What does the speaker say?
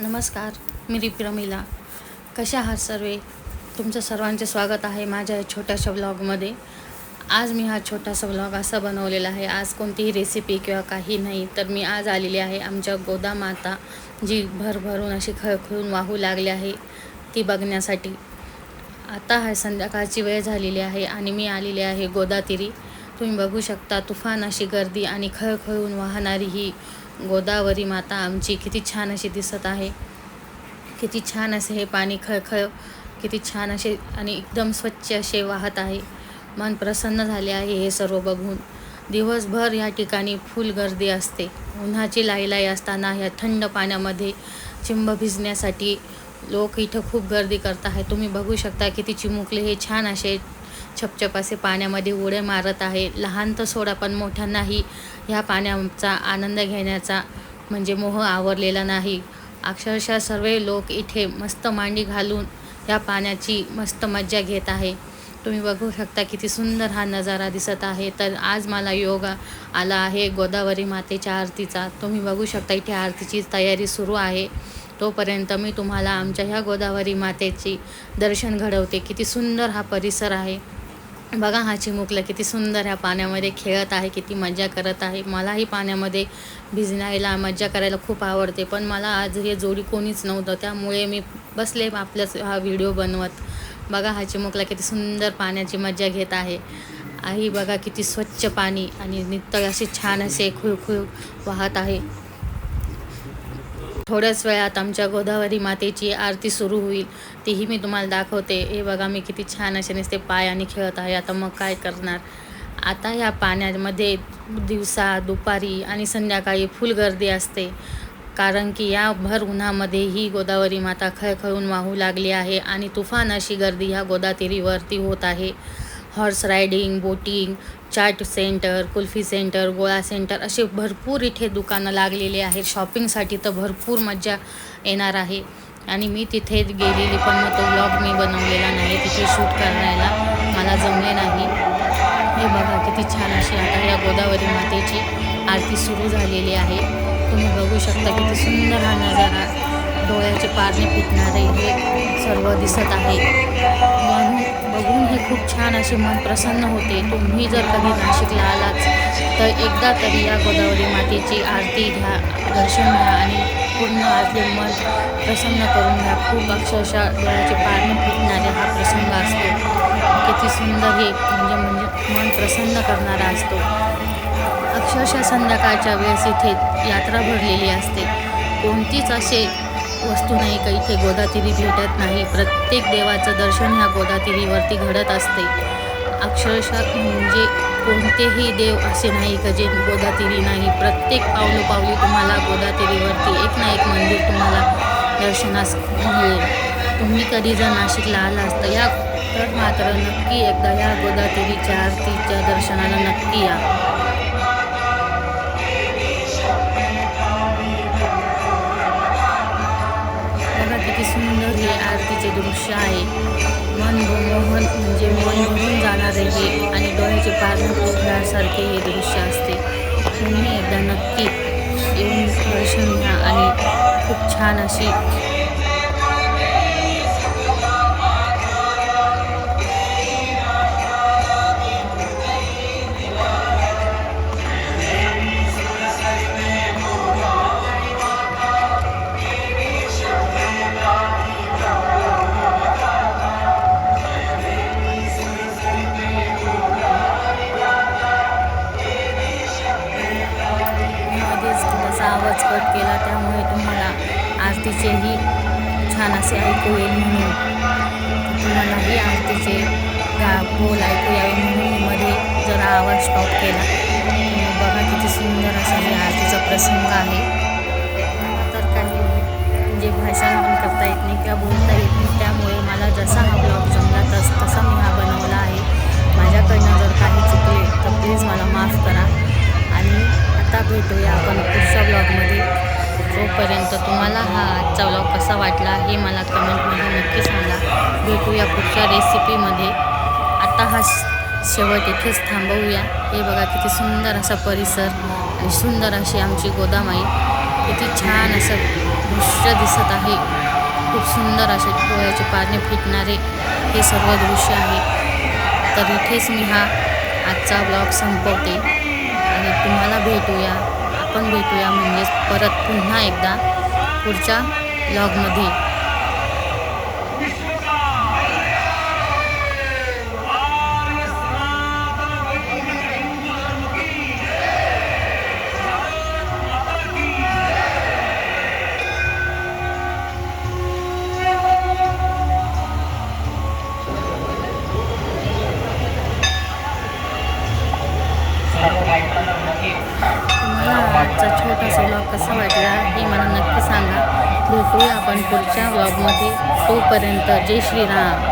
नमस्कार मी रिप्रमिला. कशा आहात सर्वे? तुमचं सर्वांचे स्वागत आहे माझ्या या छोट्याशा व्लॉगमध्ये आज मी हा छोटासा व्लॉग असा बनवलेला आहे आज कोणतीही रेसिपी किंवा काही नाही तर मी आज आलेली आहे आमच्या गोदामाता जी भरभरून अशी खळखळून वाहू लागली आहे ती बघण्यासाठी. आता हा संध्याकाळची वेळ झालेली आहे आणि मी आलेली आहे गोदातिरी. तुम्ही बघू शकता तुफान अशी गर्दी आणि खळखळून वाहणारी ही गोदावरी माता आमची किती छान अशी दिसत आहे. किती छान असे हे पाणी खळखळ किती छान असे आणि एकदम स्वच्छ असे वाहत आहे. मन प्रसन्न झाले आहे हे सर्व बघून. दिवसभर या ठिकाणी फुल गर्दी असते. उन्हाची लाईलाई असताना ह्या थंड पाण्यामध्ये चिंब भिजण्यासाठी लोक इथं खूप गर्दी करत आहे तुम्ही बघू शकता किती चिमुकले हे छान असे छपछप असे पाण्यामध्ये उड्या मारत आहे. लहान तर सोडा पण मोठ्यांनाही ह्या पाण्याचा आनंद घेण्याचा म्हणजे मोह आवरलेला नाही. अक्षरशः सर्व लोक इथे मस्त मांडी घालून ह्या पाण्याची मस्त मज्जा घेत आहे. तुम्ही बघू शकता किती सुंदर हा नजारा दिसत आहे. तर आज मला योग आला आहे गोदावरी मातेच्या आरतीचा. तुम्ही बघू शकता इथे आरतीची तयारी सुरू आहे. तोपर्यंत मी तुम्हाला आमच्या ह्या गोदावरी मातेची दर्शन घडवते. किती सुंदर हा परिसर आहे. बघा हा चिमुकला किती सुंदर ह्या पाण्यामध्ये खेळत आहे किती मजा करत आहे. मलाही पाण्यामध्ये भिजण्याला मज्जा करायला खूप आवडते पण मला आज हे जोडी कोणीच नव्हतं. त्यामुळे मी बसले आपल्याच हा व्हिडिओ बनवत. बघा हा चिमुकला किती सुंदर पाण्याची मज्जा घेत आहे. आई बघा किती स्वच्छ पाणी आणि नित्य असे छान असे खुळखुळ वाहत आहे. थोड्याच वेळात आमच्या गोदावरी मातेची आरती सुरू होईल. तीही मी तुम्हाला दाखवते. हे बघा मी किती छान असे निसते पाय आणि खेळत आहे. आता मग काय करणार? आता ह्या पाण्यामध्ये दिवसा दुपारी आणि संध्याकाळी फुल गर्दी असते. कारण की या भर उन्हामध्ये ही गोदावरी माता खळखळून वाहू लागली आहे आणि तुफान अशी गर्दी ह्या गोदातीरीवरती होत आहे. Horse riding boating chaat centre kulfi centre गोळा सेंटर असे भरपूर इथे दुकानं लागलेली आहेत. शॉपिंगसाठी तर भरपूर मज्जा येणार आहे. आणि मी तिथे गेलेली पण मग तो ब्लॉग मी बनवलेला नाही तिथे शूट करायला मला जमले नाही. हे बघा किती छान अशी आता या गोदावरी मातेची आरती सुरू झालेली आहे. तुम्ही बघू शकता किती सुंदर हा नजारा. डोळ्याचे पारणे फुटणारे हे सर्व दिसत आहे. म्हणून बघून हे खूप छान असे मन प्रसन्न होते. तुम्ही जर कधी नाशिकला आलाच तर एकदा तरी या गोदावरी मातेची आरती घ्या दर्शन घ्या आणि पूर्ण आपले मन प्रसन्न करून घ्या. खूप अक्षरशः डोळ्याचे पारणे फुटणारे हा प्रसंग असतो. किती सुंदर हे म्हणजे म्हणजे मन प्रसन्न करणारा असतो. अक्षरशः संध्याकाळच्या वेळेस इथे यात्रा भरलेली असते. कोणतीच असे वस्तू नाही का इथे गोदातिरी भेटत नाही. प्रत्येक देवाचं दर्शन ह्या गोदातिरीवरती घडत असते. अक्षरशः म्हणजे कोणतेही देव असे नाही का जे गोदातिरी नाही. प्रत्येक पावलोपावली तुम्हाला गोदातिरीवरती एक ना एक मंदिर तुम्हाला दर्शनास मिळेल. तुम्ही कधी जर नाशिकला आला असता या तर मात्र नक्की एकदा या गोदातिरीच्या आरतीच्या दर्शनाला नक्की या. सुंदर हे आरतीचे दृश्य आहे. मन मोहन म्हणजे मन भरून जाणारे हे आणि डोळ्याचे पारण फुटण्यासारखे हे दृश्य असते. तुम्ही एकदा नक्की येऊन दर्शन घ्या आणि खूप छान अशी आवाज कट केला त्यामुळे तुम्हाला आरतीचेही छान असे ऐकू येईल म्हणून. तुम्हालाही आरतीचे गा बोल ऐकू यावे म्हणून मध्ये जरा आवाज स्टॉप केला. बघा किती सुंदर असा हे आरतीचा प्रसंग आहे. तर काही म्हणजे भाषण पण करता येत नाही किंवा बोलता येत नाही त्यामुळे मला जसा हा ब्लॉग जमला तस तसा मी हा बनवला आहे. माझ्याकडनं जर काही चुकले तर प्लीज मला माफ करा. आणि आता भेटूया आपण तोपर्यंत तुम्हाला हा आजचा व्लॉग कसा वाटला हे मला कमेंटमध्ये नक्की सांगा. भेटूया पुढच्या रेसिपीमध्ये आता हा शेवट इथेच थांबवूया. हे बघा किती सुंदर असा परिसर आणि सुंदर अशी आमची गोदामाई. किती छान असं दृश्य दिसत आहे. खूप सुंदर असे डोळ्याचे पारणे फिटणारे हे सर्व दृश्य आहे. तर इथेच मी हा आजचा ब्लॉग संपवते. आणि तुम्हाला भेटूया आपण भेटूया म्हणजेच परत पुन्हा एकदा पुढच्या ब्लॉगमध्ये तुम्हाला आजचा छोटासा ब्लॉग कसा वाटला हे मला नक्की सांगा. भेटूया आपण पुढच्या ब्लॉगमध्ये तोपर्यंत जय श्रीराम.